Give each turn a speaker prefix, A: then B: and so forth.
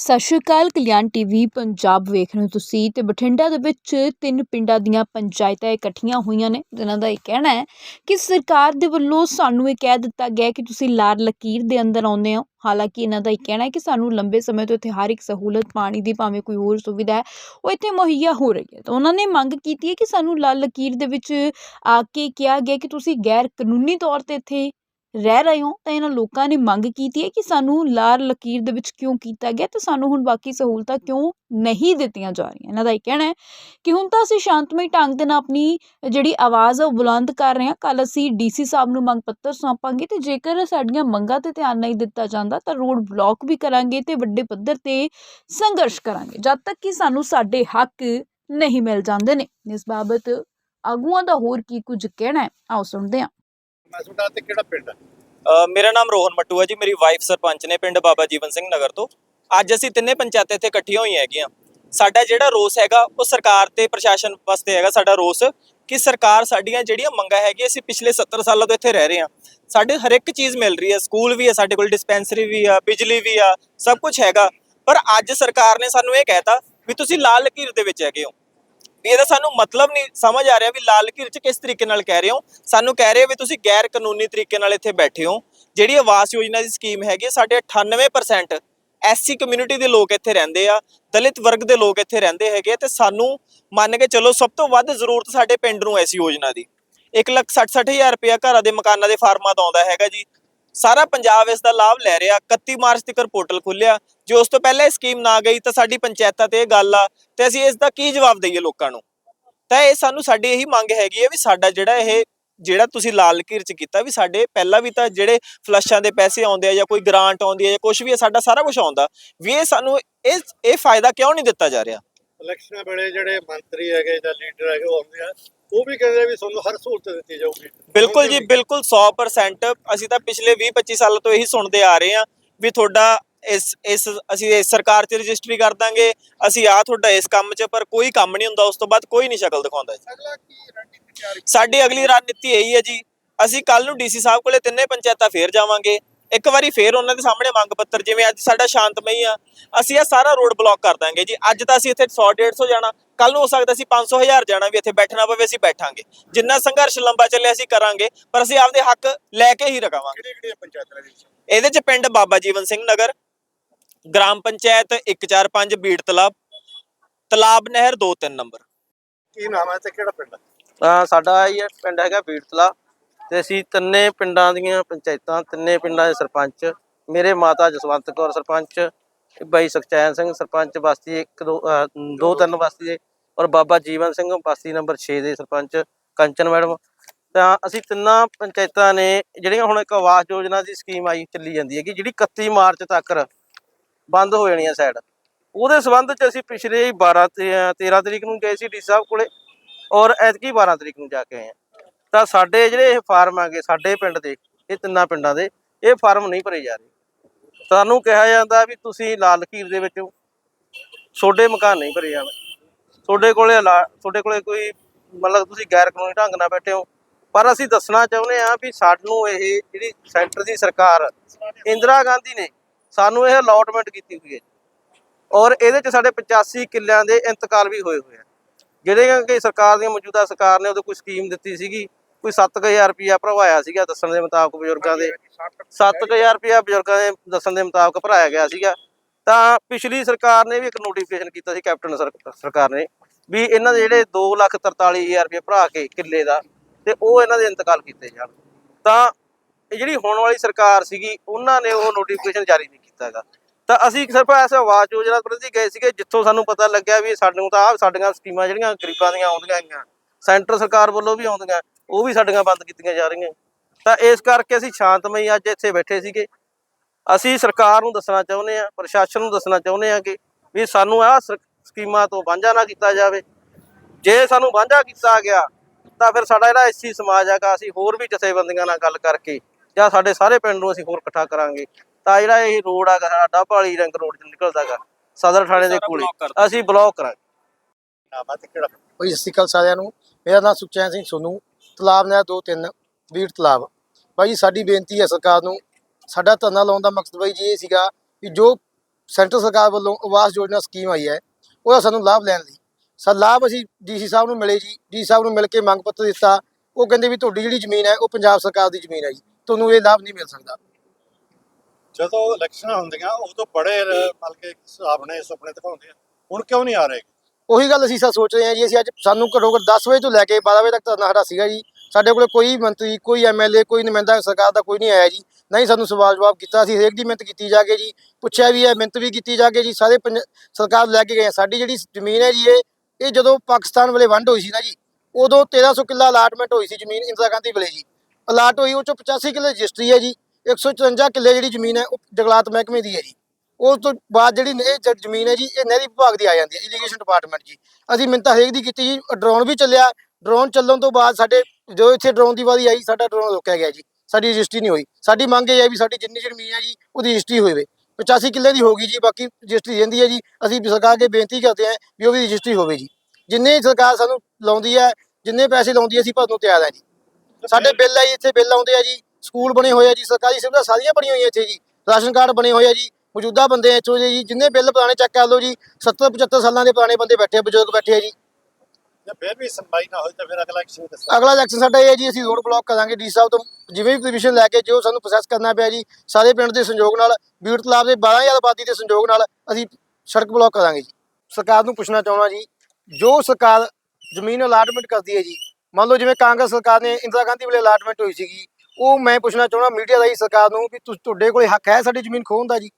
A: ਸਤਿ ਸ਼੍ਰੀ ਅਕਾਲ, ਕਲਿਆਣ ਟੀਵੀ, ਪੰਜਾਬ ਵੇਖ ਰਹੇ ਹੋ ਤੁਸੀਂ ਤੇ ਬਠਿੰਡਾ ਦੇ ਵਿੱਚ ਤਿੰਨ ਪਿੰਡਾਂ ਦੀਆਂ ਪੰਚਾਇਤਾਂ ਇਕੱਠੀਆਂ ਹੋਈਆਂ ਨੇ, ਜਿਨ੍ਹਾਂ ਦਾ ਇਹ ਕਹਿਣਾ ਹੈ ਕਿ ਸਰਕਾਰ ਦੇ ਵੱਲੋਂ ਸਾਨੂੰ ਇਹ ਕਹਿ ਦਿੱਤਾ ਗਿਆ ਕਿ ਤੁਸੀਂ ਲਾਲ ਲਕੀਰ ਦੇ ਅੰਦਰ ਆਉਂਦੇ ਹੋ। ਹਾਲਾਂਕਿ ਇਹਨਾਂ ਦਾ ਇਹ ਕਹਿਣਾ ਹੈ ਕਿ ਸਾਨੂੰ ਲੰਬੇ ਸਮੇਂ ਤੋਂ ਇੱਥੇ ਹਰ ਇੱਕ ਸਹੂਲਤ, ਪਾਣੀ ਦੀ ਭਾਵੇਂ ਕੋਈ ਹੋਰ ਸੁਵਿਧਾ ਹੈ, ਉਹ ਇੱਥੇ ਮੁਹੱਈਆ ਹੋ ਰਹੀ ਹੈ। ਤਾਂ ਉਹਨਾਂ ਨੇ ਮੰਗ ਕੀਤੀ ਹੈ ਕਿ ਸਾਨੂੰ ਲਾਲ ਲਕੀਰ ਦੇ ਵਿੱਚ ਆ ਕੇ ਕਿਹਾ ਗਿਆ ਕਿ ਤੁਸੀਂ ਗੈਰ ਕਾਨੂੰਨੀ ਤੌਰ ਤੇ ਇੱਥੇ ਰਹਿ ਰਹੇ ਹੋ, ਤਾਂ ਇਹਨਾਂ ਲੋਕਾਂ ਨੇ ਮੰਗ ਕੀਤੀ ਹੈ ਕਿ ਸਾਨੂੰ ਲਾਰ ਲਕੀਰ ਦੇ ਵਿੱਚ ਕਿਉਂ ਕੀਤਾ ਗਿਆ ਤੇ ਸਾਨੂੰ ਹੁਣ ਬਾਕੀ ਸਹੂਲਤਾਂ ਕਿਉਂ ਨਹੀਂ ਦਿੱਤੀਆਂ ਜਾ ਰਹੀਆਂ? ਇਹਨਾਂ ਦਾ ਇਹ ਕਹਿਣਾ ਹੈ ਕਿ ਹੁਣ ਤਾਂ ਅਸੀਂ ਸ਼ਾਂਤਮਈ ਢੰਗ ਦੇ ਨਾਲ ਆਪਣੀ ਜਿਹੜੀ ਆਵਾਜ਼ ਆ ਉਹ ਬੁਲੰਦ ਕਰ ਰਹੇ ਹਾਂ। ਕੱਲ ਅਸੀਂ ਡੀਸੀ ਸਾਹਿਬ ਨੂੰ ਮੰਗ ਪੱਤਰ ਸੌਂਪਾਂਗੇ ਤੇ ਜੇਕਰ ਸਾਡੀਆਂ ਮੰਗਾਂ ਤੇ ਧਿਆਨ ਨਹੀਂ ਦਿੱਤਾ ਜਾਂਦਾ ਤਾਂ ਰੋਡ ਬਲਾਕ ਵੀ ਕਰਾਂਗੇ ਤੇ ਵੱਡੇ ਪੱਧਰ ਤੇ ਸੰਘਰਸ਼ ਕਰਾਂਗੇ, ਜਦ ਤੱਕ ਕਿ ਸਾਨੂੰ ਸਾਡੇ ਹੱਕ ਨਹੀਂ ਮਿਲ ਜਾਂਦੇ ਨੇ। ਇਸ ਬਾਬਤ ਆਗੂਆਂ ਦਾ ਹੋਰ ਕੀ ਕੁਝ ਕਹਿਣਾ ਹੈ? ਆਓ ਸੁਣਦੇ ਹਾਂ।
B: ਮੈਂ ਤੁਹਾਡਾ ਤੇ ਕਿਹੜਾ ਪਿੰਡ ਹੈ
C: ਮੇਰਾ ਨਾਮ ਰੋਹਨ ਮੱਟੂ ਹੈ ਜੀ, ਮੇਰੀ ਵਾਈਫ ਸਰਪੰਚ ਨੇ ਪਿੰਡ ਬਾਬਾ ਜੀਵਨ ਸਿੰਘ ਨਗਰ ਤੋਂ। ਅੱਜ ਅਸੀਂ ਤਿੰਨੇ ਪੰਚਾਇਤਾਂ ਇੱਥੇ ਇਕੱਠੀਆਂ ਹੋਈਆਂ ਹੈਗੀਆਂ। ਸਾਡਾ ਜਿਹੜਾ ਰੋਸ ਹੈਗਾ, ਉਹ ਸਰਕਾਰ ਤੇ ਪ੍ਰਸ਼ਾਸਨ ਵਾਸਤੇ ਹੈਗਾ ਸਾਡਾ ਰੋਸ ਕਿ ਸਰਕਾਰ ਸਾਡੀਆਂ ਜਿਹੜੀਆਂ ਮੰਗਾਂ ਹੈਗੀਆਂ, ਅਸੀਂ ਪਿਛਲੇ 70 ਸਾਲਾਂ ਤੋਂ ਇੱਥੇ ਰਹਿ ਰਹੇ ਹਾਂ। ਸਾਡੇ ਹਰ ਇੱਕ ਚੀਜ਼ ਮਿਲ ਰਹੀ ਹੈ, ਸਕੂਲ ਵੀ ਹੈ, ਸਾਡੇ ਕੋਲ ਡਿਸਪੈਂਸਰੀ ਵੀ ਆ, ਬਿਜਲੀ ਵੀ ਆ, ਸਭ ਕੁਝ ਹੈਗਾ। ਪਰ ਅੱਜ ਸਰਕਾਰ ਨੇ ਸਾਨੂੰ ਇਹ ਕਹਿਤਾ ਵੀ ਤੁਸੀਂ ਲਾਲ ਲਕੀਰ ਦੇ ਵਿੱਚ ਹੈਗੇ ਹੋ। ਵੀ ਇਹਦਾ ਸਾਨੂੰ ਮਤਲਬ ਨਹੀਂ ਸਮਝ ਆ ਰਿਹਾ ਵੀ ਲਾਲ ਲਕੀਰ ਚ ਕਿਸ ਤਰੀਕੇ ਨਾਲ ਕਹਿ ਰਹੇ ਹੋ। ਸਾਨੂੰ ਕਹਿ ਰਹੇ ਹੋ ਵੀ ਤੁਸੀਂ ਗੈਰ ਕਾਨੂੰਨੀ ਤਰੀਕੇ ਨਾਲ ਇੱਥੇ ਬੈਠੇ ਹੋ। ਜਿਹੜੀ ਆਵਾਸ ਯੋਜਨਾ ਦੀ ਸਕੀਮ ਹੈਗੀ ਹੈ, ਸਾਡੇ 98% ਐਸਸੀ ਕਮਿਊਨਿਟੀ ਦੇ ਲੋਕ ਇੱਥੇ ਰਹਿੰਦੇ ਆ ਦਲਿਤ ਵਰਗ ਦੇ ਲੋਕ ਇੱਥੇ ਰਹਿੰਦੇ ਹੈਗੇ ਆ ਤੇ ਸਾਨੂੰ ਮੰਨ ਕੇ ਚੱਲੋ ਸਭ ਤੋਂ ਵੱਧ ਜ਼ਰੂਰਤ ਸਾਡੇ ਪਿੰਡ ਨੂੰ ਐਸੀ ਯੋਜਨਾ ਦੀ। 160000 ਰੁਪਇਆ ਘਰਾਂ ਦੇ ਮਕਾਨਾਂ ਦੇ ਫਾਰਮਾਂ ਦਾ ਆਉਂਦਾ ਹੈਗਾ ਜੀ। ਸਾਰਾ ਪੰਜਾਬ ਇਸ ਦਾ ਲਾਭ ਲੈ ਰਿਹਾ। 31 ਮਾਰਚ ਤੱਕ ਪੋਰਟਲ ਖੁੱਲਿਆ ਜੇ ਉਸ ਤੋਂ ਪਹਿਲਾਂ ਇਹ ਸਕੀਮ ਨਾ ਗਈ ਤਾਂ ਸਾਡੀ ਪੰਚਾਇਤਾਂ ਤੇ ਇਹ ਗੱਲ ਆ ਤੇ ਅਸੀਂ ਇਸ ਦਾ ਕੀ ਜਵਾਬ ਦਈਏ ਲੋਕਾਂ ਨੂੰ? ਤਾਂ ਇਹ ਸਾਨੂੰ ਸਾਡੀ ਇਹੀ ਮੰਗ ਹੈਗੀ ਹੈ ਵੀ ਸਾਡਾ ਜਿਹੜਾ ਇਹ, ਜਿਹੜਾ ਤੁਸੀਂ ਲਾਲ ਲਕੀਰ ਚ ਕੀਤਾ ਵੀ ਸਾਡੇ ਪਹਿਲਾਂ ਵੀ ਤਾਂ ਜਿਹੜੇ ਫਲਸ਼ਾਂ ਦੇ ਪੈਸੇ ਆਉਂਦੇ ਆ ਜਾਂ ਕੋਈ ਗ੍ਰਾਂਟ ਆਉਂਦੀ ਹੈ ਜਾਂ ਕੁਝ ਵੀ ਹੈ ਸਾਡਾ ਸਾਰਾ ਕੁਝ ਆਉਂਦਾ। ਵੀ ਇਹ ਸਾਨੂੰ ਇਹ ਇਹ ਫਾਇਦਾ ਕਿਉਂ ਨਹੀਂ ਦਿੱਤਾ ਜਾ ਰਿਹਾ?
B: ਇਲੈਕਸ਼ਨਾਂ ਵੇਲੇ ਜਿਹੜੇ ਮੰਤਰੀ ਹੈਗੇ ਜਾਂ ਲੀਡਰ ਹੈਗੇ ਉਹ ਆਉਂਦੇ ਆ। ਉਹ ਵੀ ਕਹਿੰਦੇ ਆ ਵੀ ਤੁਹਾਨੂੰ ਹਰ ਸਹੂਲਤ ਦਿੱਤੀ ਜਾਊਗੀ।
C: ਬਿਲਕੁਲ ਜੀ ਬਿਲਕੁਲ 100% ਅਸੀਂ ਤਾਂ ਪਿਛਲੇ 20 25 ਸਾਲਾਂ ਤੋਂ ਇਹੀ ਸੁਣਦੇ ਆ ਰਹੇ ਹਾਂ ਵੀ ਤੁਹਾਡਾ ਇਸ ਇਸ ਅਸੀਂ ਇਸ ਸਰਕਾਰ 'ਚ ਰਜਿਸਟਰੀ ਕਰ ਦਾਂਗੇ ਅਸੀਂ ਆ ਤੁਹਾਡਾ ਇਸ ਕੰਮ 'ਚ ਪਰ ਕੋਈ ਕੰਮ ਨਹੀਂ ਹੁੰਦਾ ਉਸ ਤੋਂ ਬਾਅਦ ਕੋਈ ਨਹੀਂ ਸ਼ਕਲ ਦਿਖਾਉਂਦਾ ਜੀ।
B: ਅਗਲਾ ਕੀ ਰਣਨੀਤੀ ਤਿਆਰੀ
C: ਸਾਡੀ ਅਗਲੀ ਰਣਨੀਤੀ ਇਹੀ ਹੈ ਜੀ ਅਸੀਂ ਕੱਲ ਨੂੰ ਡੀਸੀ ਸਾਹਿਬ ਕੋਲੇ ਤਿੰਨੇ ਪੰਚਾਇਤਾਂ ਫੇਰ ਜਾਵਾਂਗੇ ਇੱਕ ਵਾਰੀ ਫੇਰ ਉਹਨਾਂ ਦੇ ਸਾਹਮਣੇ ਮੰਗ ਪੱਤਰ ਜਿਵੇਂ ਅੱਜ ਸਾਡਾ ਸ਼ਾਂਤਮਈ ਆ ਅਸੀਂ ਇਹ ਸਾਰਾ ਰੋਡ ਬਲੌਕ ਕਰ ਦਾਂਗੇ ਜੀ ਅੱਜ ਤਾਂ ਅਸੀਂ ਇੱਥੇ 100 150 ਜਾਣਾ ਕੱਲ ਨੂੰ ਹੋ ਸਕਦਾ ਅਸੀਂ 500 1000 ਜਾਣਾ ਵੀ ਇੱਥੇ ਬੈਠਣਾ ਪਵੇ ਅਸੀਂ ਬੈਠਾਂਗੇ। ਜਿੰਨਾ ਸੰਘਰਸ਼ ਲੰਬਾ ਚੱਲਿਆ ਅਸੀਂ ਕਰਾਂਗੇ ਪਰ ਅਸੀਂ ਆਪਦੇ ਹੱਕ ਲੈ ਕੇ ਹੀ ਰਕਾਵਾਂਗੇ
B: ਕਿਹੜੀ ਕਿਹੜੀ ਪੰਚਾਇਤਾਂ ਦੇ ਵਿੱਚ?
C: ਇਹਦੇ ਚ ਪਿੰਡ ਬਾਬਾ ਜੀਵਨ ਸਿੰਘ ਨਗਰ ਗ੍ਰਾਮ ਪੰਚਾਇਤ 145 ਬੀੜ ਤਲਾਬ ਤਲਾਬ ਨਹਿਰ 2-3 ਨੰਬਰ।
B: ਕੀ ਨਾਮ ਹੈ ਤੇ ਕਿਹੜਾ ਪਿੰਡ? ਹੈ
D: ਸਾਡਾ ਇਹ ਪਿੰਡ ਹੈਗਾ ਬੀੜਤਲਾ ਤੇ ਅਸੀਂ ਤਿੰਨੇ ਪਿੰਡਾਂ ਦੀਆਂ ਪੰਚਾਇਤਾਂ ਤਿੰਨੇ ਪਿੰਡਾਂ ਦੇ ਸਰਪੰਚ ਮੇਰੇ ਮਾਤਾ ਜਸਵੰਤ ਕੌਰ ਸਰਪੰਚ ਬਾਈ ਸੁਖਚੈਨ ਸਿੰਘ ਸਰਪੰਚ ਬਸਤੀ 1 2 ਦੋ ਤਿੰਨ ਬਸਤੀ ਦੇ ਔਰ ਬਾਬਾ ਜੀਵਨ ਸਿੰਘ ਬਸਤੀ ਨੰਬਰ 6 ਦੇ ਸਰਪੰਚ ਕੰਚਨ ਮੈਡਮ, ਤਾਂ ਅਸੀਂ ਤਿੰਨਾਂ ਪੰਚਾਇਤਾਂ ਨੇ ਜਿਹੜੀਆਂ ਹੁਣ ਇੱਕ ਆਵਾਸ ਯੋਜਨਾ ਦੀ ਸਕੀਮ ਆਈ ਚੱਲੀ ਜਾਂਦੀ ਹੈ ਕਿ ਜਿਹੜੀ 31 ਮਾਰਚ ਤੱਕ ਬੰਦ ਹੋ ਜਾਣੀ ਹੈ ਸਾਈਡ ਉਹਦੇ ਸਬੰਧ ਚ ਅਸੀਂ ਪਿਛਲੇ 12 ਤੇ 13 ਤਰੀਕ ਨੂੰ ਗਏ ਸੀ ਡੀ ਸਾਹਿਬ ਕੋਲੇ ਔਰ ਐਤਕੀ 12 ਤਰੀਕ ਨੂੰ ਜਾ ਕੇ ਆਏ ਆ। ਤਾਂ ਸਾਡੇ ਜਿਹੜੇ ਇਹ ਫਾਰਮ ਆਗੇ ਸਾਡੇ ਪਿੰਡ ਦੇ, ਇਹ ਤਿੰਨਾਂ ਪਿੰਡਾਂ ਦੇ, ਇਹ ਫਾਰਮ ਨਹੀਂ ਭਰੇ ਜਾ ਰਹੇ। ਸਾਨੂੰ ਕਿਹਾ ਜਾਂਦਾ ਵੀ ਤੁਸੀਂ ਲਾਲ ਲਕੀਰ ਦੇ ਵਿੱਚ ਛੋਡੇ ਮਕਾਨ ਨਹੀਂ ਭਰੇ ਜਾਣ। ਤੁਹਾਡੇ ਕੋਲੇ ਤੁਹਾਡੇ ਕੋਲੇ ਕੋਈ ਮਤਲਬ ਤੁਸੀਂ ਗੈਰ ਕਾਨੂੰਨੀ ਢੰਗ ਨਾਲ ਬੈਠੇ ਹੋ। ਪਰ ਅਸੀਂ ਦੱਸਣਾ ਚਾਹੁੰਦੇ ਆ ਵੀ ਸਾਨੂੰ ਇਹ ਜਿਹੜੀ ਸੈਂਟਰ ਦੀ ਸਰਕਾਰ, ਇੰਦਰਾ ਗਾਂਧੀ ਨੇ ਸਾਨੂੰ ਇਹ ਅਲਾਟਮੈਂਟ ਕੀਤੀ ਹੋਈ ਹੈ ਔਰ ਇਹਦੇ ਚ ਸਾਡੇ 85 ਕਿੱਲਿਆਂ ਦੇ ਇੰਤਕਾਲ ਵੀ ਹੋਏ ਹੋਏ ਆ। ਜਿਹੜੇ ਕਿ ਸਰਕਾਰ ਦੀ ਮੌਜੂਦਾ ਸਰਕਾਰ ਨੇ ਉਹਦੇ ਕੋਈ ਸਕੀਮ ਦਿੱਤੀ ਸੀਗੀ, ਕੋਈ 7000 ਰੁਪਇਆ ਭਰਵਾਇਆ ਸੀਗਾ ਦੱਸਣ ਦੇ ਮੁਤਾਬਕ ਬਜ਼ੁਰਗਾਂ ਦੇ। 7000 ਰੁਪਇਆ ਬਜ਼ੁਰਗਾਂ ਦੇ ਦੱਸਣ ਦੇ ਮੁਤਾਬਕ ਭਰਾਇਆ ਗਿਆ ਸੀਗਾ। ਤਾਂ ਪਿਛਲੀ ਸਰਕਾਰ ਨੇ ਵੀ ਇੱਕ ਨੋਟੀਫਿਕੇਸ਼ਨ ਕੀਤਾ ਸੀ, ਕੈਪਟਨ ਸਰ- ਸਰਕਾਰ ਨੇ ਵੀ ਇਹਨਾਂ ਦੇ ਜਿਹੜੇ 243000 ਰੁਪਏ ਭਰਾ ਕੇ ਕਿੱਲੇ ਦਾ ਤੇ ਉਹ ਇਹਨਾਂ ਦੇ ਇੰਤਕਾਲ ਕੀਤੇ ਜਾਣ। ਤਾਂ ਜਿਹੜੀ ਹੁਣ ਵਾਲੀ ਸਰਕਾਰ ਸੀਗੀ, ਉਹਨਾਂ ਨੇ ਉਹ ਨੋਟੀਫਿਕੇਸ਼ਨ ਜਾਰੀ ਨਹੀਂ ਕੀਤਾ ਹੈਗਾ। ਤਾਂ ਅਸੀਂ ਸਿਰਫ ਐਸ ਆਵਾਜ਼ ਯੋਜਨਾ ਪ੍ਰਤੀ ਗਏ ਸੀਗੇ, ਜਿੱਥੋਂ ਸਾਨੂੰ ਪਤਾ ਲੱਗਿਆ ਵੀ ਸਾਨੂੰ ਤਾਂ ਆਹ ਸਾਡੀਆਂ ਸਕੀਮਾਂ ਜਿਹੜੀਆਂ ਗਰੀਬਾਂ ਦੀਆਂ ਆਉਂਦੀਆਂ ਹੈਗੀਆਂ, ਸੈਂਟਰ ਸਰਕਾਰ ਵੱਲੋਂ ਵੀ ਆਉਂਦੀਆਂ, ਉਹ ਵੀ ਸਾਡੀਆਂ ਬੰਦ ਕੀਤੀਆਂ ਜਾ ਰਹੀਆਂ। ਤਾਂ ਇਸ ਕਰਕੇ ਅਸੀਂ ਸ਼ਾਂਤਮਈ ਅੱਜ ਇੱਥੇ ਬੈਠੇ ਸੀਗੇ। ਅਸੀਂ ਸਰਕਾਰ ਨੂੰ ਦੱਸਣਾ ਚਾਹੁੰਦੇ ਆ ਪ੍ਰਸ਼ਾਸਨ ਨੂੰ ਦੱਸਣਾ ਚਾਹੁੰਦੇ ਆ ਕਿ ਵੀ ਸਾਨੂੰ ਆਹ ਸ- ਸਕੀਮਾਂ ਤੋਂ ਵਾਂਝਾ ਨਾ ਕੀਤਾ ਜਾਵੇ। ਜੇ ਸਾਨੂੰ ਵਾਂਝਾ ਕੀਤਾ ਗਿਆ ਤਾਂ ਫਿਰ ਸਾਡਾ ਜਿਹੜਾ ਐਸੀ ਸਮਾਜ ਹੈਗਾ ਅਸੀਂ ਹੋਰ ਵੀ ਜਥੇਬੰਦੀਆਂ ਨਾਲ ਗੱਲ ਕਰਕੇ ਜਾਂ ਸਾਡੇ ਸਾਰੇ ਪਿੰਡ ਨੂੰ ਅਸੀਂ ਹੋਰ ਇਕੱਠਾ ਕਰਾਂਗੇ। ਤਾਂ ਜਿਹੜਾ ਇਹ ਰੋਡ ਹੈਗਾ ਸਾਡਾ ਡੱਬ ਵਾਲੀ ਰਿੰਗ ਰੋਡ ਚ ਨਿਕਲਦਾਗਾ ਸਦਰ ਥਾਣੇ ਦੇ ਕੋਲੇ। ਅਸੀਂ ਬਲੌਕ ਕਰਾਂਗੇ।
B: ਨਾਮ ਤੇ ਕਿਹੜਾ?
E: ਭਾਈ ਸਤਿ ਸ਼੍ਰੀ ਅਕਾਲ ਸਾਰਿਆਂ ਨੂੰ। ਮੇਰਾ ਨਾਮ ਸੁਖਚੈਨ ਸਿੰਘ ਸੋਨੂ। ਤਲਾਬ ਨੇ ਦੋ ਤਿੰਨ ਵੀਰ ਤਲਾਬ। ਭਾਈ ਸਾਡੀ ਬੇਨਤੀ ਹੈ ਸਰਕਾਰ ਨੂੰ ਸਾਡਾ ਧਰਨਾ ਲਾਉਣ ਦਾ ਮਕਸਦ ਭਾਈ ਜੀ ਇਹ ਸੀਗਾ ਕਿ ਜੋ ਸੈਂਟਰ ਸਰਕਾਰ ਵੱਲੋਂ ਆਵਾਸ ਯੋਜਨਾ ਸਕੀਮ ਆਈ ਹੈ ਉਹਦਾ ਸਾਨੂੰ ਲਾਭ ਲੈਣ ਲਈ। ਸਰ ਲਾਭ ਅਸੀਂ ਡੀਸੀ ਸਾਹਿਬ ਨੂੰ ਮਿਲੇ ਜੀ। ਡੀ ਸਾਹਿਬ ਨੂੰ ਮਿਲ ਕੇ ਮੰਗ ਪੱਤਰ ਦਿੱਤਾ। ਉਹ ਕਹਿੰਦੇ ਵੀ ਤੁਹਾਡੀ ਜਿਹੜੀ ਜ਼ਮੀਨ ਹੈ ਉਹ ਪੰਜਾਬ ਸਰਕਾਰ ਦੀ ਜ਼ਮੀਨ ਹੈ ਜੀ। ਤੁਹਾਨੂੰ ਇਹ ਲਾਭ ਨਹੀਂ ਮਿਲ ਸਕਦਾ।
B: ਜਦੋਂ ਇਲੈਕਸ਼ਨਾਂ ਹੁੰਦੀਆਂ ਉਦੋਂ ਬੜੇ ਮਤਲਬ ਕਿ ਸੁਪਨੇ ਦਿਖਾਉਂਦੇ ਆ। ਹੁਣ ਕਿਉਂ ਨਹੀਂ ਆ ਰਹੇ?
E: ਉਹੀ ਗੱਲ ਅਸੀਂ ਸਰ ਸੋਚ ਰਹੇ ਹਾਂ ਜੀ ਅਸੀਂ ਅੱਜ ਸਾਨੂੰ ਘੱਟੋ ਘੱਟ 10 ਵਜੇ ਤੋਂ ਲੈ ਕੇ 12 ਵਜੇ ਤੱਕ ਧਰਨਾ ਸਾਡਾ ਸੀਗਾ ਜੀ। ਸਾਡੇ ਕੋਲ ਕੋਈ ਮੰਤਰੀ, ਕੋਈ ਐਮਐਲਏ ਕੋਈ ਨੁਮਾਇੰਦਾ ਸਰਕਾਰ ਦਾ ਕੋਈ ਨਹੀਂ ਆਇਆ ਜੀ। ਨਹੀਂ ਸਾਨੂੰ ਸਵਾਲ ਜਵਾਬ ਕੀਤਾ, ਅਸੀਂ ਹਰੇਕ ਦੀ ਮਿਹਨਤ ਕੀਤੀ ਜਾ ਕੇ ਜੀ। ਪੁੱਛਿਆ ਵੀ ਹੈ, ਮਿਹਨਤ ਵੀ ਕੀਤੀ ਜਾ ਕੇ ਜੀ। ਸਾਰੇ ਪੰਜ- ਸਰਕਾਰ ਲੈ ਕੇ ਗਏ ਆ। ਸਾਡੀ ਜਿਹੜੀ ਜ਼ਮੀਨ ਹੈ ਜੀ, ਇਹ ਇਹ ਜਦੋਂ ਪਾਕਿਸਤਾਨ ਵੇਲੇ ਵੰਡ ਹੋਈ ਸੀ ਨਾ ਜੀ, ਉਦੋਂ 1300 ਕਿੱਲਾ ਅਲਾਟਮੈਂਟ ਹੋਈ ਸੀ ਜ਼ਮੀਨ ਇੰਦਰਾ ਗਾਂਧੀ ਵੇਲੇ ਜੀ। ਅਲਾਟ ਹੋਈ, ਉਹ ਚੋਂ 85 ਕਿੱਲੇ ਰਜਿਸਟਰੀ ਹੈ ਜੀ। 154 ਕਿੱਲੇ ਜਿਹੜੀ ਜ਼ਮੀਨ ਹੈ, ਉਹ ਜੰਗਲਾਤ ਮਹਿਕਮੇ ਦੀ ਹੈ ਜੀ। ਉਸ ਤੋਂ ਬਾਅਦ ਜਿਹੜੀ ਇਹ ਜ- ਜ਼ਮੀਨ ਹੈ ਜੀ, ਇਹ ਨਹਿਰੀ ਵਿਭਾਗ ਦੀ ਆ ਜਾਂਦੀ ਹੈ ਇਰੀਗੇਸ਼ਨ ਡਿਪਾਰਟਮੈਂਟ ਜੀ। ਅਸੀਂ ਮਿੰਤਾ ਹਰੇਕ ਦੀ ਕੀਤੀ ਜੀ। ਡਰੋਨ ਵੀ ਚੱਲਿਆ। ਡਰੋਨ ਚੱਲਣ ਤੋਂ ਬਾਅਦ ਸਾਡੇ ਜੋ ਇੱਥੇ ਡਰੋਨ ਦੀ ਵਾਰੀ ਆਈ, ਸਾਡਾ ਡਰੋਨ ਰੋਕਿਆ ਗਿਆ ਜੀ। ਸਾਡੀ ਰਜਿਸਟਰੀ ਨਹੀਂ ਹੋਈ। ਸਾਡੀ ਮੰਗ ਇਹ ਹੈ ਵੀ ਸਾਡੀ ਜਿੰਨੀ ਜ਼ਮੀਨ ਹੈ ਜੀ, ਉਹਦੀ ਰਜਿਸਟਰੀ ਹੋਵੇ। 85 ਕਿੱਲੇ ਦੀ ਹੋਗੀ ਜੀ, ਬਾਕੀ ਰਜਿਸਟਰੀ ਰਹਿੰਦੀ ਹੈ ਜੀ। ਅਸੀਂ ਸਰਕਾਰ ਅੱਗੇ ਬੇਨਤੀ ਕਰਦੇ ਹਾਂ ਵੀ ਉਹ ਵੀ ਰਜਿਸਟਰੀ ਹੋਵੇ ਜੀ। ਜਿੰਨੇ ਸਰਕਾਰ ਸਾਨੂੰ ਲਾਉਂਦੀ ਹੈ, ਜਿੰਨੇ ਪੈਸੇ ਲਾਉਂਦੀ ਹੈ, ਅਸੀਂ ਭਰਨ ਨੂੰ ਤਿਆਰ ਹਾਂ ਜੀ। ਸਾਡੇ ਬਿੱਲ ਆ ਜੀ, ਇੱਥੇ ਬਿੱਲ ਆਉਂਦੇ ਆ ਜੀ। ਸਕੂਲ ਬਣੇ ਹੋਏ ਆ ਜੀ, ਸਰਕਾਰੀ ਸੁਵਿਧਾ ਸਾਰੀਆਂ ਬਣੀਆਂ ਹੋਈਆਂ ਇੱਥੇ ਜੀ। ਰਾਸ਼ਨ ਕਾਰਡ ਬਣੇ ਹੋਏ ਆ ਜੀ। ਮੌਜੂਦਾ ਬੰਦੇ ਇੱਥੋਂ ਦੇ ਜੀ, ਜਿੰਨੇ ਬਿੱਲ ਪੁਰਾਣੇ ਚੈੱਕ ਕਰ ਲਓ ਜੀ 70 75 ਸਾਲਾਂ ਦੇ ਪੁਰਾਣੇ ਬੰਦੇ ਬੈਠੇ ਆ, ਬਜ਼ੁਰਗ ਬੈਠੇ ਆ ਜੀ।
B: ਜੇ ਫਿਰ ਵੀ ਸੁਣਵਾਈ ਨਾ ਹੋਈ ਤਾਂ ਫਿਰ ਅਗਲਾ ਐਕਸ਼ਨ ਦੱਸੋ।
E: ਅਗਲਾ ਐਕਸ਼ਨ ਸਾਡਾ ਇਹ ਹੈ ਜੀ, ਅਸੀਂ ਰੋਡ ਬਲੌਕ ਕਰਾਂਗੇ। ਡੀ ਸਾਹਿਬ ਤੋਂ ਜਿਵੇਂ ਵੀ ਪਰਮਿਸ਼ਨ ਲੈ ਕੇ ਜੋ ਸਾਨੂੰ ਪ੍ਰੋਸੈਸ ਕਰਨਾ ਪਿਆ ਜੀ, ਸਾਰੇ ਪਿੰਡ ਦੇ ਸੰਯੋਗ ਨਾਲ, ਬੀੜ ਤਲਾਬ ਦੇ 12000 ਆਬਾਦੀ ਦੇ ਸੰਯੋਗ ਨਾਲ ਅਸੀਂ ਸੜਕ ਬਲੌਕ ਕਰਾਂਗੇ ਜੀ। ਸਰਕਾਰ ਨੂੰ ਪੁੱਛਣਾ ਚਾਹੁੰਦਾ ਜੀ, ਜੋ ਸਰਕਾਰ ਜ਼ਮੀਨ ਅਲਾਟਮੈਂਟ ਕਰਦੀ ਹੈ ਜੀ, ਮੰਨ ਲਓ ਜਿਵੇਂ ਕਾਂਗਰਸ ਸਰਕਾਰ ਨੇ ਇੰਦਰਾ ਗਾਂਧੀ ਵੇਲੇ ਅਲਾਟਮੈਂਟ ਹੋਈ ਸੀਗੀ, ਉਹ ਮੈਂ ਪੁੱਛਣਾ ਚਾਹੁੰਦਾ ਮੀਡੀਆ ਦਾ ਹੀ ਸਰਕਾਰ ਨੂੰ ਵੀ ਤੁਸ- ਤੁਹਾਡੇ ਕੋਲੇ ਹੱਕ ਹੈ ਸਾਡੀ ਜ਼ਮੀਨ ਖੋਹਣ ਦਾ ਜੀ?